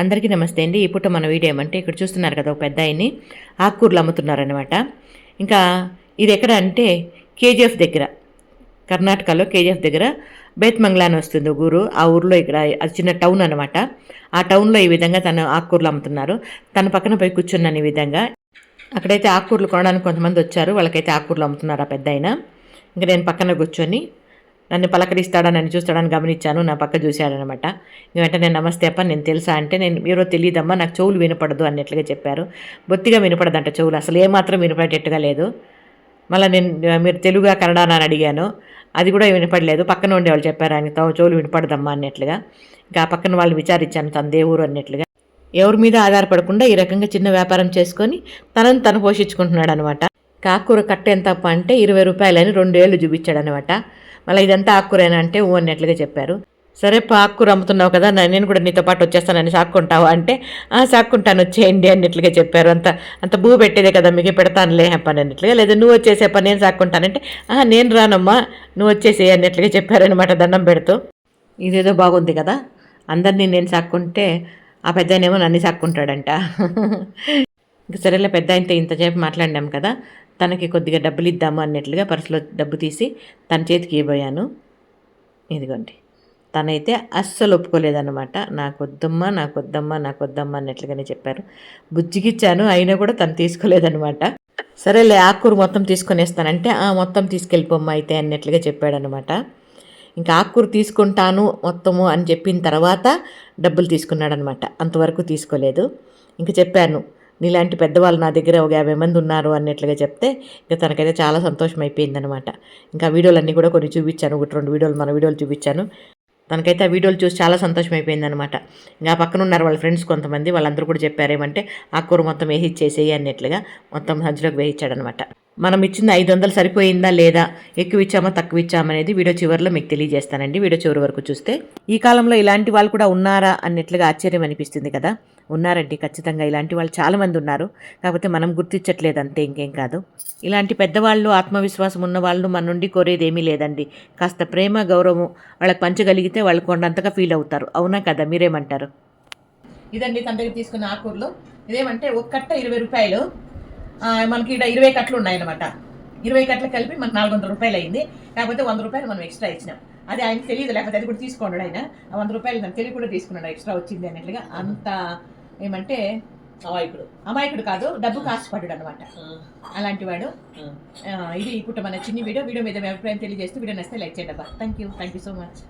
అందరికీ నమస్తే అండి. ఇప్పుడు మన వీడియో ఏమంటే ఇక్కడ చూస్తున్నారు కదా ఒక పెద్ద ఆయన్ని ఆకుకూరలు అమ్ముతున్నారనమాట ఇంకా ఇది ఎక్కడ అంటే కేజీఎఫ్ దగ్గర కర్ణాటకలో కేజీఎఫ్ దగ్గర బేత్మంగ్లా అని వస్తుంది ఊరు. ఆ ఊర్లో ఇక్కడ అది చిన్న టౌన్ అనమాట ఆ టౌన్లో ఈ విధంగా తను ఆకుకూరలు అమ్ముతున్నారు. తన పక్కన పోయి కూర్చున్నాను ఈ విధంగా. అక్కడైతే ఆకుకూరలు కొనడానికి కొంతమంది వచ్చారు. వాళ్ళకైతే ఆకుకూరలు అమ్ముతున్నారు ఆ పెద్ద ఆయన. ఇంకా నేను పక్కన కూర్చొని నన్ను పలకరిస్తాడా నన్ను చూస్తాడని గమనించాను నా పక్క చూశాడనమాట. వెంటనే నమస్తే అప్ప నేను తెలుసా? అంటే నేను ఎవరో తెలియదమ్మా నాకు చెవులు వినపడదు అన్నట్లుగా చెప్పారు. బొత్తిగా వినపడదంట చెవులు అసలు ఏమాత్రం వినపడేటట్టుగా లేదు. మళ్ళీ నేను మీరు తెలుగుగా కన్నడ అని అడిగాను అది కూడా వినపడలేదు పక్కన ఉండేవాళ్ళు చెప్పారు ఆయన తో చెవులు వినపడదమ్మా అన్నట్లుగా. ఇంకా ఆ పక్కన వాళ్ళు విచారించాను తన దేవురు అన్నట్లుగా. ఎవరి మీద ఆధారపడకుండా ఈ రకంగా చిన్న వ్యాపారం చేసుకొని తనను తను పోషించుకుంటున్నాడు అనమాట కాకూర కట్ట ఎంత అంటే ఇరవై రూపాయలని రెండేళ్ళు చూపించాడు అనమాట మళ్ళీ ఇదంతా ఆకుకూరేనా అంటే ఓ అన్నట్లుగా చెప్పారు. సరే పా ఆకుకూర అమ్ముతున్నావు కదా నేను కూడా నీతో పాటు వచ్చేస్తానని సాక్కుంటావా అంటే ఆ సాక్కుంటాను వచ్చేయండి అన్నట్లుగా చెప్పారు. అంత అంత భూ పెట్టేదే కదా మీకు పెడతానులే పని అన్నట్లుగా. లేదా నువ్వు వచ్చేసే పని నేను సాక్కుంటానంటే ఆ నేను రానమ్మా నువ్వు వచ్చేసే అన్నట్లుగా చెప్పారనమాట దండం పెడుతూ. ఇదేదో బాగుంది కదా అందరినీ నేను సాక్కుంటే ఆ పెద్దనేమో నన్ను సాక్కుంటాడంట. ఇంకా సరేలే పెద్ద ఆయనతో ఇంతసేపు మాట్లాడినాం కదా తనకి కొద్దిగా డబ్బులు ఇద్దాము అన్నట్లుగా పర్సులో డబ్బు తీసి తన చేతికి ఇవ్వబోయాను. ఇదిగోండి. తనైతే అస్సలు ఒప్పుకోలేదన్నమాట. నాకు వద్దమ్మా నాకు వద్దమ్మా నాకు వద్దమ్మా అన్నట్లుగానే చెప్పారు. బుజ్జిగిచ్చాను అయినా కూడా తను తీసుకోలేదన్నమాట. సరేలే ఆకుకూర మొత్తం తీసుకొనేస్తానంటే ఆ మొత్తం తీసుకెళ్ళిపోమ్మా అయితే అన్నట్లుగా చెప్పాడనమాట ఇంకా ఆకుకూర తీసుకుంటాను మొత్తము అని చెప్పిన తర్వాత డబ్బులు తీసుకున్నాడనమాట అంతవరకు తీసుకోలేదు. ఇంకా చెప్పాను నీలాంటి పెద్దవాళ్ళు నా దగ్గర ఒక యాభై మంది ఉన్నారు అన్నట్లుగా చెప్తే ఇంకా తనకైతే చాలా సంతోషం అయిపోయిందనమాట ఇంకా వీడియోలన్నీ కూడా కొన్ని చూపించాను ఒకటి రెండు వీడియోలు మన వీడియోలు చూపించాను. తనకైతే ఆ వీడియోలు చూసి చాలా సంతోషం అయిపోయిందనమాట ఇంకా పక్కన ఉన్నారు వాళ్ళ ఫ్రెండ్స్ కొంతమంది వాళ్ళందరూ కూడా చెప్పారేమంటే ఆ కూర మొత్తం వేసి ఇచ్చేసేయి అన్నట్లుగా మొత్తం సంచిలోకి వేయించాడనమాట మనం ఇచ్చింది ఐదు వందలు సరిపోయిందా లేదా? ఎక్కువ ఇచ్చామా తక్కువ ఇచ్చామా అనేది వీడియో చివరిలో మీకు తెలియజేస్తానండి. వీడియో చివరి వరకు చూస్తే ఈ కాలంలో ఇలాంటి వాళ్ళు కూడా ఉన్నారా అన్నట్లుగా ఆశ్చర్యం అనిపిస్తుంది కదా? ఉన్నారండి ఖచ్చితంగా ఇలాంటి వాళ్ళు చాలామంది ఉన్నారు. కాకపోతే మనం గుర్తించట్లేదు అంతే ఇంకేం కాదు. ఇలాంటి పెద్దవాళ్ళు ఆత్మవిశ్వాసం ఉన్న వాళ్ళు మన నుండి కోరేది ఏమీ లేదండి. కాస్త ప్రేమ గౌరవం వాళ్ళకి పంచగలిగితే వాళ్ళు కొండంతగా ఫీల్ అవుతారు. అవునా కదా? మీరేమంటారు? ఇదండి తండ్రికి తీసుకున్న ఆకూరలు ఇదేమంటే ఒక్కట్ట ఇరవై రూపాయలు. మనకి ఇక్కడ ఇరవై కట్టలు ఉన్నాయన్నమాట. ఇరవై కట్టలు కలిపి మనకు నాలుగు వందల రూపాయలు అయింది. కాకపోతే వంద రూపాయలు మనం ఎక్స్ట్రా ఇచ్చినాం. అది ఆయనకి తెలియదు లేకపోతే అది కూడా తీసుకున్నాడు ఆయన. వంద రూపాయలు నాకు తెలియ కూడా తీసుకున్నాడు ఎక్స్ట్రా వచ్చింది అన్నట్లుగా. అంత ఏమంటే అమాయకుడు. అమాయకుడు కాదు డబ్బు కాసుపడ్డాడు అనమాట అలాంటి వాడు. ఇది ఇప్పుడు మన చిన్ని వీడియో. వీడియో మీద మీ అభిప్రాయం తెలియజేస్తూ వీడియో నచ్చితే లైక్ చేయండి అబ్బా. Thank you thank you so much